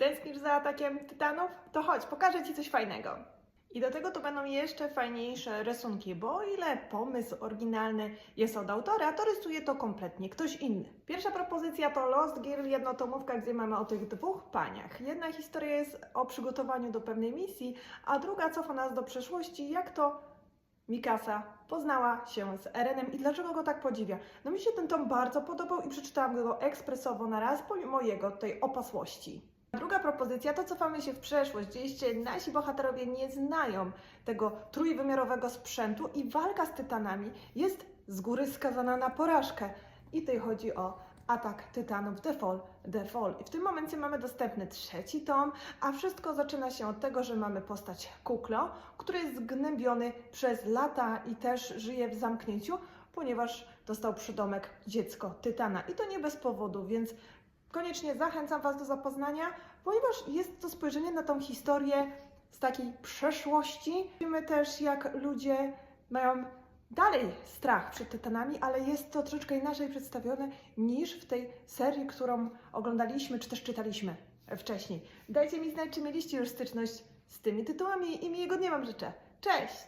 Tęsknisz za atakiem tytanów? To chodź, pokażę Ci coś fajnego. I do tego to będą jeszcze fajniejsze rysunki, bo o ile pomysł oryginalny jest od autora, to rysuje to kompletnie ktoś inny. Pierwsza propozycja to Lost Girl, jednotomówka, gdzie mamy o tych dwóch paniach. Jedna historia jest o przygotowaniu do pewnej misji, a druga cofa nas do przeszłości, jak to Mikasa poznała się z Erenem i dlaczego go tak podziwia. No mi się ten tom bardzo podobał i przeczytałam go ekspresowo na raz, pomimo jego tej opasłości. Druga propozycja to cofamy się w przeszłość, jeszcze nasi bohaterowie nie znają tego trójwymiarowego sprzętu i walka z tytanami jest z góry skazana na porażkę. I tutaj chodzi o atak tytanów The Fall, The Fall. I w tym momencie mamy dostępny trzeci tom, a wszystko zaczyna się od tego, że mamy postać Kuklo, który jest zgnębiony przez lata i też żyje w zamknięciu, ponieważ dostał przydomek dziecko tytana. I to nie bez powodu, więc koniecznie zachęcam Was do zapoznania, ponieważ jest to spojrzenie na tą historię z takiej przeszłości. Widzimy też, jak ludzie mają dalej strach przed tytanami, ale jest to troszeczkę inaczej przedstawione niż w tej serii, którą oglądaliśmy czy też czytaliśmy wcześniej. Dajcie mi znać, czy mieliście już styczność z tymi tytułami i miłego dnia Wam życzę. Cześć!